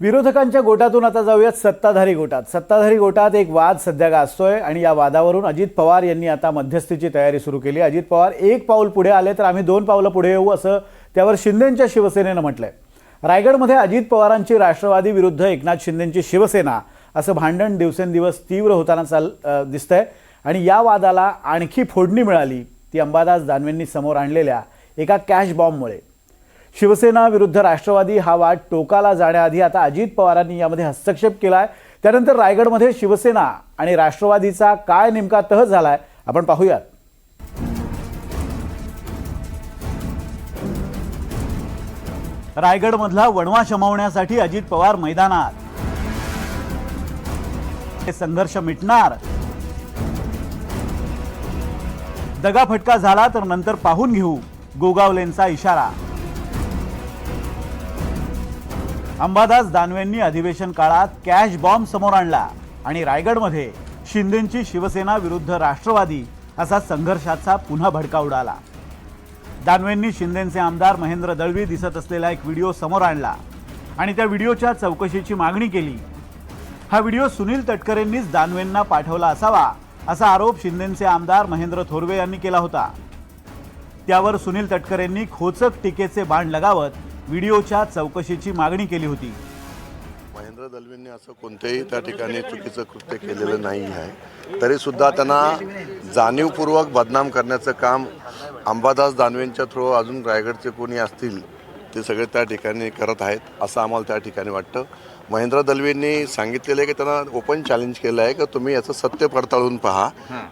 विरोधकांच्या गोटातून आता जाऊयात सत्ताधारी गोटात. सत्ताधारी गोटात एक वाद सध्या गाजतोय आणि या वादावरून अजित पवार यांनी आता मध्यस्थीची तयारी सुरू केली. अजित पवार एक पाऊल पुढे आले तर आम्ही दोन पावलं पुढे येऊ असं त्यावर शिंदेच्या शिवसेनेनं म्हटलंय. रायगडमध्ये अजित पवारांची राष्ट्रवादी विरुद्ध एकनाथ शिंदेंची शिवसेना असं भांडण दिवसेंदिवस तीव्र होताना चाल दिसतंय. आणि या वादाला आणखी फोडणी मिळाली ती अंबादास दानवेंनी समोर आणलेल्या एका कॅश बॉम्बमुळे शिवसेना विरुद्ध राष्ट्रवादी हा वाद टोकाला जाण्याआधी आता अजित पवारांनी यामध्ये हस्तक्षेप केला आहे त्यानंतर रायगडमध्ये शिवसेना आणि राष्ट्रवादीचा काय नेमका तह झाला आहे आपण पाहूयात. रायगडमधला वणवा शमवण्यासाठी अजित पवार मैदानात. हे संघर्ष मिटणार. दगाफटका झाला तर नंतर पाहून घेऊ. गोगावलेंचा इशारा. अंबादास दानवेंनी अधिवेशन काळात कॅश बॉम्ब समोर आणला आणि रायगडमध्ये शिंदेची शिवसेना विरुद्ध राष्ट्रवादी असा संघर्षाचा पुन्हा भडका उडाला. दानवेंनी शिंदेचे आमदार महेंद्र दळवी दिसत असलेला एक व्हिडिओ समोर आणला आणि त्या व्हिडिओच्या चौकशीची मागणी केली. हा व्हिडिओ सुनील तटकरेंनीच दानवेंना पाठवला असावा असा आरोप शिंदेचे आमदार महेंद्र थोरवे यांनी केला होता. त्यावर सुनील तटकरेंनी खोचक टीकेचे बाण लगावत व्हिडिओच्या चौकशीची मागणी केली होती. महेंद्र दलवींनी असं कोणत्याही त्या ठिकाणी चुकीचं कृत्य केलेलं नाही आहे. तरी सुद्धा त्यांना जाणीवपूर्वक बदनाम करण्याचं काम अंबादास दानवेंच्या थ्रू अजून रायगडचे कोणी असतील ते सगळे त्या ठिकाणी करत आहेत असं आम्हाला त्या ठिकाणी वाटतं. महेंद्र दलवींनी सांगितलेलं आहे की त्यांना ओपन चॅलेंज केलं आहे की तुम्ही याचं सत्य पडताळून पहा.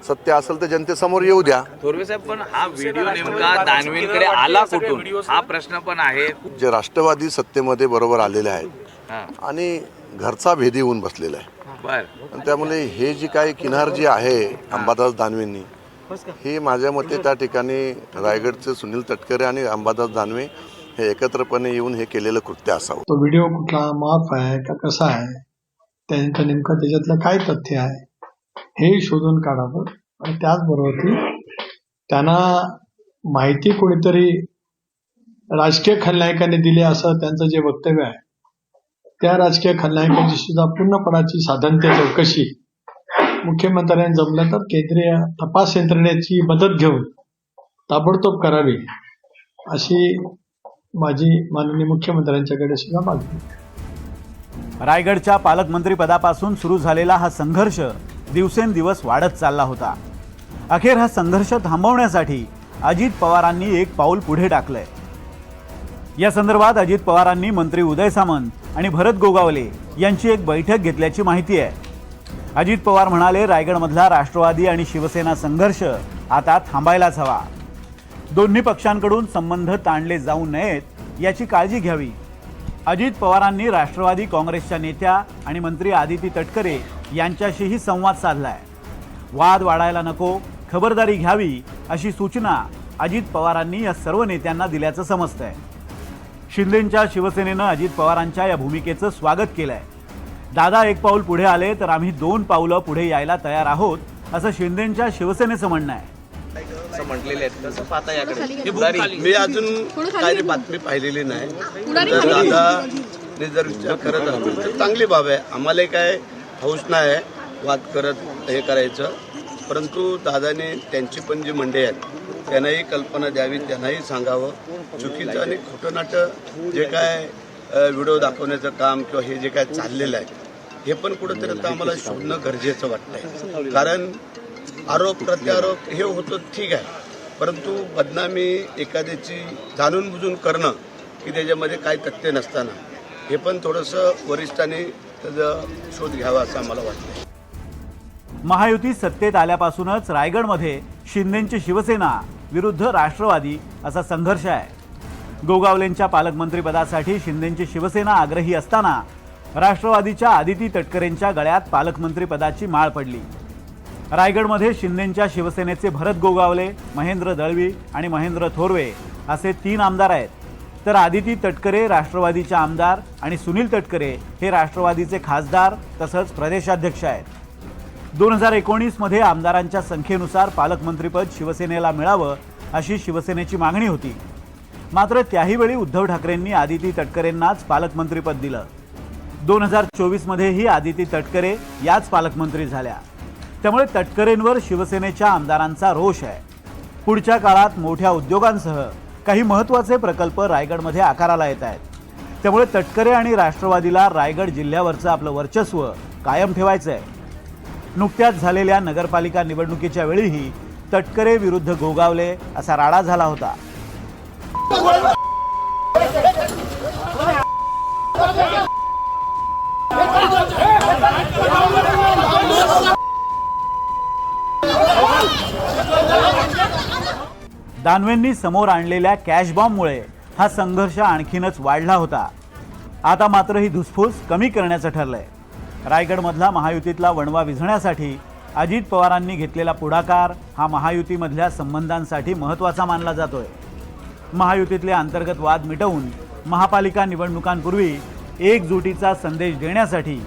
सत्य असेल तर जनतेसमोर येऊ द्या. थोरवे साहेब पण हा व्हिडिओ नेमका दानवेंकडे आला कुठून? हा प्रश्न पण आहे. जे राष्ट्रवादी सत्तेमध्ये बरोबर आलेले आहेत आणि घरचा भेदी होऊन बसलेला आहे. त्यामुळे हे जी काही किनार जी आहे अंबादास दानवेंनी ही माझ्या मते त्या ठिकाणी रायगडचे सुनील तटकरे आणि अंबादास दानवे हे एकत्रपणे येऊन हे केलेलं कृत्य असावं. तो व्हिडिओ कुठला माफ आहे का कसा आहे? त्यांचं नेमकं त्याच्यातलं काय तथ्य आहे? हे शोधून काढावं. आणि त्याचबरोबर ती त्यांना माहिती कोणीतरी राजकीय खलनायकाने दिली असं त्यांचं जे वक्तव्य आहे त्या राजकीय खलनायकाची सुद्धा पूर्णपणाची साधनते चौकशी. मुख्यमंत्र्यांनी जमलं तर केंद्रीय तपास यंत्रणेची मदत घेऊन ताबडतोब करावी अशी माझी माननीय मुख्यमंत्र्यांच्याकडे सुद्धा मागणी. रायगडच्या पालकमंत्रीपदापासून सुरू झालेला हा संघर्ष दिवसेंदिवस वाढत चालला होता. अखेर हा संघर्ष थांबवण्यासाठी अजित पवारांनी एक पाऊल पुढे टाकलंय. या संदर्भात अजित पवारांनी मंत्री उदय सामंत आणि भरत गोगावले यांची एक बैठक घेतल्याची माहिती आहे. अजित पवार म्हणाले रायगडमधला राष्ट्रवादी आणि शिवसेना संघर्ष आता थांबायलाच हवा. दोन्ही पक्षांकडून संबंध ताणले जाऊ नयेत याची काळजी घ्यावी. अजित पवारांनी राष्ट्रवादी काँग्रेसच्या नेत्या आणि मंत्री आदिती तटकरे यांच्याशीही संवाद साधलाय. वाद वाढायला नको खबरदारी घ्यावी अशी सूचना अजित पवारांनी या सर्व नेत्यांना दिल्याचं समजतंय. शिंदेंच्या शिवसेनेनं अजित पवारांच्या या भूमिकेचं स्वागत केलंय. दादा एक पाऊल पुढे आले तर आम्ही दोन पावलं पुढे यायला तयार आहोत असं शिंदेंच्या शिवसेनेचं म्हणणं आहे. म्हटलेले आहेत. कसं पाहता याकडे. बुधारी. मी अजून काही बातमी पाहिलेली नाही. तर दादा जर विचार करत असतील तर चांगली बाब आहे. आम्हाला काय हौस नाही आहे वाद करत हे करायचं. परंतु दादाने त्यांची पण जी मंडळी आहेत त्यांनाही कल्पना द्यावी त्यांनाही सांगावं. चुकीचं आणि खोटं नाटं जे काय व्हिडिओ दाखवण्याचं काम किंवा हे जे काय चाललेलं आहे हे पण कुठंतरी आता आम्हाला शोधणं गरजेचं वाटतंय. कारण आरोप प्रत्यारोप हे होतं ठीक आहे. परंतु बदनामी एखाद्याची जाणून बुजून करणं की त्याच्यामध्ये काय तथ्य नसताना. हे पण थोडंसं वरिष्ठांनी त्याचा शोध घ्यावा असं आम्हाला वाटतं महायुती सत्तेत आल्यापासूनच रायगडमध्ये शिंदेची शिवसेना विरुद्ध राष्ट्रवादी असा संघर्ष आहे. गोगावलेंच्या पालकमंत्रीपदासाठी शिंदेची शिवसेना आग्रही असताना राष्ट्रवादीच्या आदिती तटकरेंच्या गळ्यात पालकमंत्रीपदाची माळ पडली. रायगडमध्ये शिंदेंच्या शिवसेनेचे भरत गोगावले महेंद्र दळवी आणि महेंद्र थोरवे असे तीन आमदार आहेत. तर आदिती तटकरे राष्ट्रवादीचे आमदार आणि सुनील तटकरे हे राष्ट्रवादीचे खासदार तसंच प्रदेशाध्यक्ष आहेत. दोन हजार एकोणीसमध्ये आमदारांच्या संख्येनुसार पालकमंत्रीपद शिवसेनेला मिळावं अशी शिवसेनेची मागणी होती. मात्र त्याही वेळी उद्धव ठाकरेंनी आदिती तटकरेंनाच पालकमंत्रीपद दिलं. दोन हजार चोवीसमध्येही आदिती तटकरे याच पालकमंत्री झाल्या. त्यामुळे तटकरेंवर शिवसेनेच्या आमदारांचा रोष आहे. पुढच्या काळात मोठ्या उद्योगांसह काही महत्त्वाचे प्रकल्प रायगडमध्ये आकाराला येत आहेत. त्यामुळे तटकरे आणि राष्ट्रवादीला रायगड जिल्ह्यावरचं आपलं वर्चस्व कायम ठेवायचं आहे नुकत्याच झालेल्या नगरपालिका निवडणुकीच्या वेळीही तटकरे विरुद्ध गोगावले असा राडा झाला होता. दानवेंनी समोर आणलेल्या कॅश बॉम्बमुळे हा संघर्ष आणखीनच वाढला होता. आता मात्र ही धुसफूस कमी करण्याचं ठरलंय. रायगडमधला महायुतीतला वणवा विझण्यासाठी अजित पवारांनी घेतलेला पुढाकार हा महायुतीमधल्या संबंधांसाठी महत्त्वाचा मानला जातोय. महायुतीतले अंतर्गत वाद मिटवून महापालिका निवडणुकांपूर्वी एकजुटीचा संदेश देण्यासाठी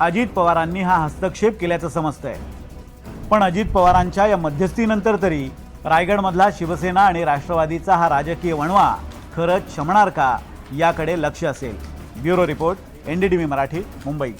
अजित पवारांनी हा हस्तक्षेप केल्याचं समजतंय. पण अजित पवारांच्या या मध्यस्थीनंतर तरी रायगडमधला शिवसेना आणि राष्ट्रवादीचा हा राजकीय वणवा खरंच शमणार का याकडे लक्ष असेल. Bureau report N D D V Marathi Mumbai.